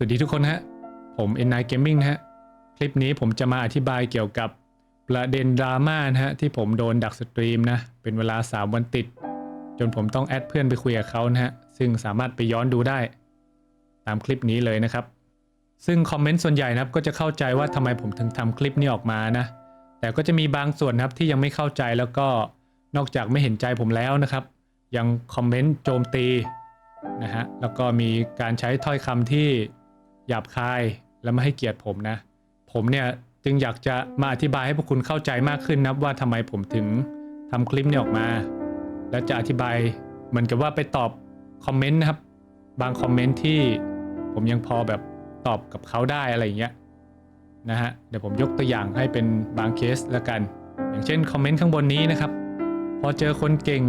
สวัสดีทุกคนฮะ ผม N9 Gaming นะฮะ คลิปนี้ผมจะมาอธิบายเกี่ยวกับประเด็นดราม่านะฮะ ที่ผมโดนดักสตรีมนะ เป็นเวลา 3 วันติด จนผมต้องแอดเพื่อนไปคุยกับเขานะฮะ ซึ่งสามารถไปย้อนดูได้ ตามคลิปนี้เลยนะครับ ซึ่งคอมเมนต์ส่วนใหญ่นะครับ ก็จะเข้าใจว่าทำไมผมถึงทำคลิปนี้ออกมานะ แต่ก็จะมีบางส่วนนะครับที่ยังไม่เข้าใจแล้วก็นอกจากไม่เห็นใจผมแล้วนะครับ ยังคอมเมนต์โจมตีนะฮะแล้วก็มีการใช้ถ้อยคำที่ หยาบคายและไม่ให้เกียรติผมนะ ผมเนี่ยจึงอยากจะมาอธิบายให้พวกคุณเข้าใจมากขึ้นนะว่าทำไมผมถึงทำคลิปนี้ออกมา แล้วจะอธิบายเหมือนกับว่าไปตอบคอมเมนต์นะครับ บางคอมเมนต์ที่ผมยังพอแบบตอบกับเขาได้อะไรอย่างเงี้ยนะฮะเดี๋ยวผมยกตัวอย่างให้เป็นบางเคสแล้วกัน อย่างเช่นคอมเมนต์ข้างบนนี้นะครับ พอเจอคนเก่ง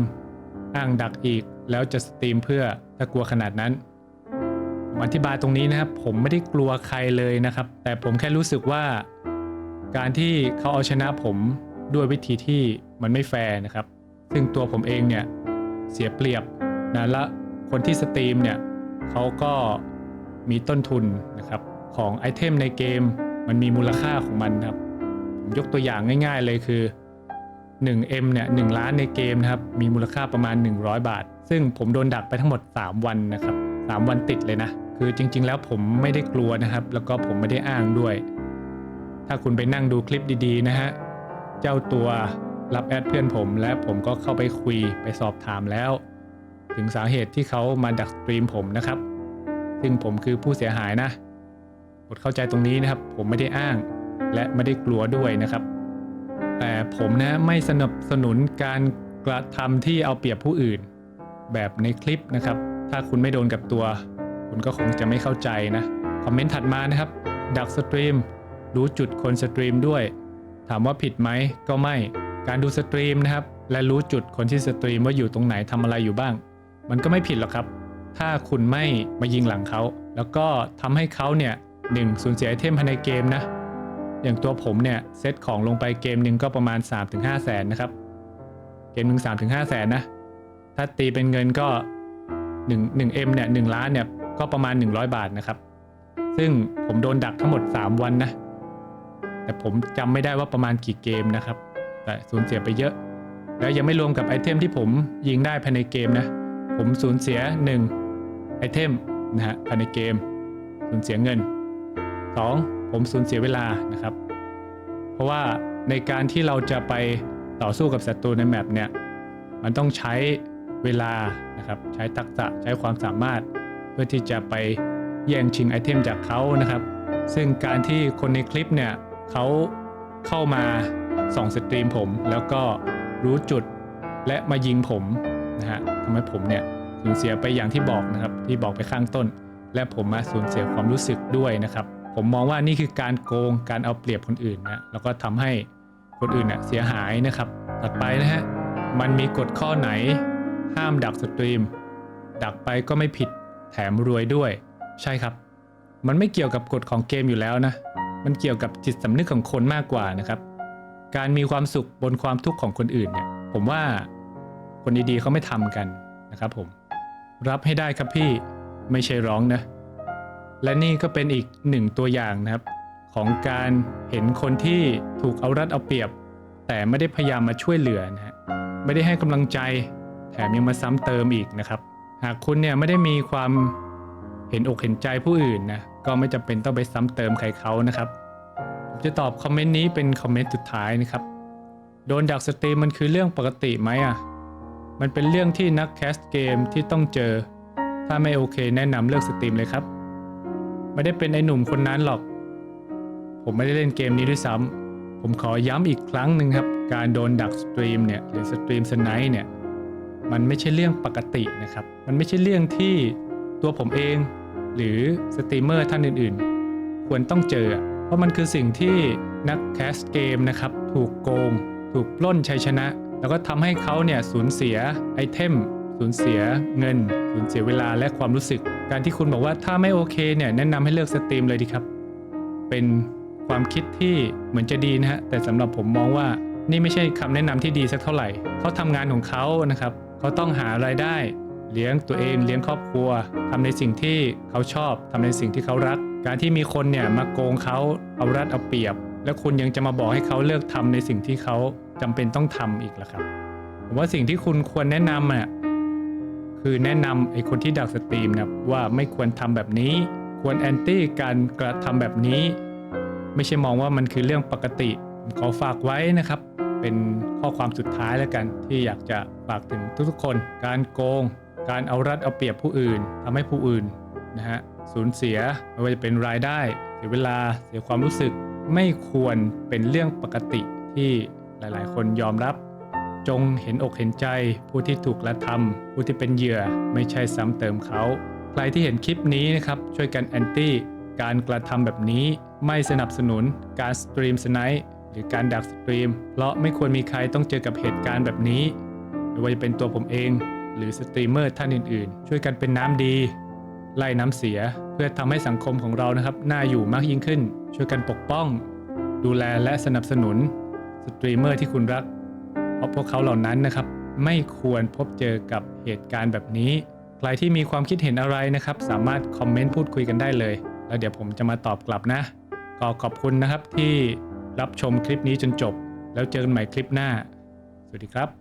อ้างดักอีกแล้วจะสตรีมเพื่อถ้ากลัวขนาดนั้น อธิบายตรงนี้นะครับ ผมไม่ได้กลัวใครเลยนะครับ แต่ผมแค่รู้สึกว่า การที่เขาเอาชนะผมด้วยวิธีที่มันไม่แฟร์นะครับ ซึ่งตัวผมเองเนี่ยเสียเปรียบนะและคนที่สตรีมเนี่ยเขาก็มีต้นทุนนะครับของไอเทมในเกมมันมีมูลค่าของมันครับผมยกตัวอย่างง่าย ๆเลยคือ 1M เนี่ย1ล้านในเกมนะครับมีมูลค่าประมาณ 100 บาท ซึ่งผมโดนดักไปทั้งหมด 3 วันนะครับ 3 วันติดเลยนะ คือจริง ๆ แล้วผมไม่ได้กลัวนะครับ แล้วก็ผมไม่ได้อ้างด้วย ถ้าคุณไปนั่งดูคลิปดีๆนะฮะ เจ้าตัวรับแอดเพื่อนผม และผมก็เข้าไปคุยไปสอบถามแล้ว ถึงสาเหตุที่เขามาดักสตรีมผมนะครับ ซึ่งผมคือผู้เสียหายนะกดเข้าใจตรงนี้นะครับ ผมไม่ได้อ้าง และไม่ได้กลัวด้วยนะครับ แต่ผมนะไม่สนับสนุนการกระทำที่เอาเปรียบผู้อื่น แบบในคลิปนะครับ ถ้าคุณไม่โดนกับตัว คุณก็คงจะไม่เข้าใจนะ คอมเมนต์ถัดมานะครับ ดักสตรีมรู้จุดคนสตรีมด้วย ถามว่าผิดไหมก็ไม่ การดูสตรีมนะครับ และรู้จุดคนที่สตรีมว่าอยู่ตรงไหนทำอะไรอยู่บ้าง มันก็ไม่ผิดหรอกครับ ถ้าคุณไม่มายิงหลังเขา แล้วก็ทำให้เขาเนี่ยหนึ่งสูญเสียไอเทมภายในเกมนะ อย่างตัวผมเนี่ยเซตของลงไปเกมหนึ่งก็ประมาณ 3-5แสนนะครับ เกมหนึ่ง3-5แสนนะ ถ้าตีเป็นเงินก็1 1 M เนี่ย1ล้านเนี่ย ก็ประมาณ 100 บาทนะครับ ซึ่งผมโดนดักทั้งหมด 3 วันนะ แต่ผมจำไม่ได้ว่าประมาณกี่เกมนะครับ แต่สูญเสียไปเยอะ แล้วยังไม่รวมกับไอเทมที่ผมยิงได้ภายในเกมนะ ผมสูญเสีย 1 ไอเทมนะฮะภายในเกม สูญเสียเงิน 2. ผมสูญเสียเวลานะครับ เพราะว่าในการที่เราจะไปต่อสู้กับศัตรูในแมปเนี่ย มันต้องใช้เวลานะครับ ใช้ทักษะ ใช้ความสามารถ พื่อที่จะไปแย่งชิงไอเทมจากเขานะครับ ซึ่งการที่คนในคลิปเนี่ยเขาเข้ามาส่องสตรีมผม แล้วก็รู้จุดและมายิงผมนะฮะทำให้ผมเนี่ยสูญเสียไปอย่างที่บอกนะครับ ที่บอกไปข้างต้น และผมมาสูญเสียความรู้สึกด้วยนะครับ ผมมองว่านี่คือการโกงการเอาเปรียบคนอื่นนะแล้วก็ทำให้คนอื่นเน่ยเสียหายนะครับ ถัดไปนะฮะมันมีกฎข้อไหนห้ามดักสตรีม ดักไปก็ไม่ผิด แถมรวยด้วย ใช่ครับ มันไม่เกี่ยวกับกฎของเกมอยู่แล้วนะ มันเกี่ยวกับจิตสำนึกของคนมากกว่านะครับ การมีความสุขบนความทุกข์ของคนอื่นเนี่ย ผมว่าคนดีๆเขาไม่ทำกันนะครับผม รับให้ได้ครับพี่ไม่ใช่ร้องนะ และนี่ก็เป็นอีกหนึ่งตัวอย่างนะครับ ของการเห็นคนที่ถูกเอารัดเอาเปรียบ แต่ไม่ได้พยายามมาช่วยเหลือนะฮะไม่ได้ให้กำลังใจแถมยังมาซ้ำเติมอีกนะครับ หากคุณเนี่ยไม่ได้มีความเห็นอกเห็นใจผู้อื่นนะก็ไม่จำเป็นต้องไปซ้ำเติมใครเขานะครับผมจะตอบคอมเมนต์นี้เป็นคอมเมนต์สุดท้ายนะครับ โดนดักสตรีมมันคือเรื่องปกติไหมอะมันเป็นเรื่องที่นักแคสเกมที่ต้องเจอ ถ้าไม่โอเคแนะนำเลิกสตรีมเลยครับ ไม่ได้เป็นไอ้หนุ่มคนนั้นหรอก ผมไม่ได้เล่นเกมนี้ด้วยซ้ำผมขอย้ำอีกครั้งหนึ่งครับ การโดนดักสตรีมเนี่ยหรือสตรีมสไนป์เนี่ย มันไม่ใช่เรื่องปกตินะครับ มันไม่ใช่เรื่องที่ตัวผมเอง หรือสตรีมเมอร์ท่านอื่นๆ ควรต้องเจอ เพราะมันคือสิ่งที่นักแคสเกมนะครับ ถูกโกง ถูกปล้นชัยชนะ แล้วก็ทำให้เขาเนี่ยสูญเสียไอเทมสูญเสียเงิน สูญเสียเวลาและความรู้สึก การที่คุณบอกว่าถ้าไม่โอเคเนี่ยแนะนำให้เลิกสตรีมเลยดีครับ เป็นความคิดที่เหมือนจะดีนะฮะแต่สำหรับผมมองว่านี่ไม่ใช่คำแนะนำที่ดีสักเท่าไหร่เขาทำงานของเขานะครับ เขาต้องหารายได้ เลี้ยงตัวเองเลี้ยงครอบครัวทำในสิ่งที่เขาชอบทำในสิ่งที่เขารัก การที่มีคนเนี่ยมาโกงเขาเอารัดเอาเปรียบ แล้วคุณยังจะมาบอกให้เขาเลิกทำในสิ่งที่เขาจำเป็นต้องทำอีกล่ะครับผมว่าสิ่งที่คุณควรแนะนำอะคือแนะนำไอ้คนที่ดักสตรีมนะว่าไม่ควรทำแบบนี้ ควรแอนตี้การกระทำแบบนี้ ไม่ใช่มองว่ามันคือเรื่องปกติขอฝากไว้นะครับ เป็นข้อความสุดท้ายแล้วกัน ที่อยากจะฝากถึงทุกๆคน การโกง การเอารัดเอาเปรียบผู้อื่นทำให้ผู้อื่นนะฮะสูญเสียไม่ว่าจะเป็นรายได้ เสียเวลาเสียความรู้สึก ไม่ควรเป็นเรื่องปกติที่หลายๆ คนยอมรับ จงเห็นอกเห็นใจ ผู้ที่ถูกกระทำผู้ที่เป็นเหยื่อไม่ใช่ซ้ำเติมเขา ใครที่เห็นคลิปนี้นะครับช่วยกันแอนตี้การกระทำแบบนี้ไม่สนับสนุนการสตรีมสไนป์ หรือการดักสตรีม เพราะไม่ควรมีใครต้องเจอกับเหตุการณ์แบบนี้ ไม่ว่าจะเป็นตัวผมเอง หรือสตรีมเมอร์ท่านอื่นๆ ช่วยกันเป็นน้ำดี ไล่น้ำเสียเพื่อทำให้สังคมของเรานะครับน่าอยู่มากยิ่งขึ้น ช่วยกันปกป้อง ดูแลและสนับสนุนสตรีมเมอร์ที่คุณรัก เพราะพวกเขาเหล่านั้นนะครับ ไม่ควรพบเจอกับเหตุการณ์แบบนี้ ใครที่มีความคิดเห็นอะไรนะครับ สามารถคอมเมนต์พูดคุยกันได้เลย แล้วเดี๋ยวผมจะมาตอบกลับนะ ก็ขอบคุณนะครับที่ รับชมคลิปนี้จนจบ แล้วเจอกันใหม่คลิปหน้า สวัสดีครับ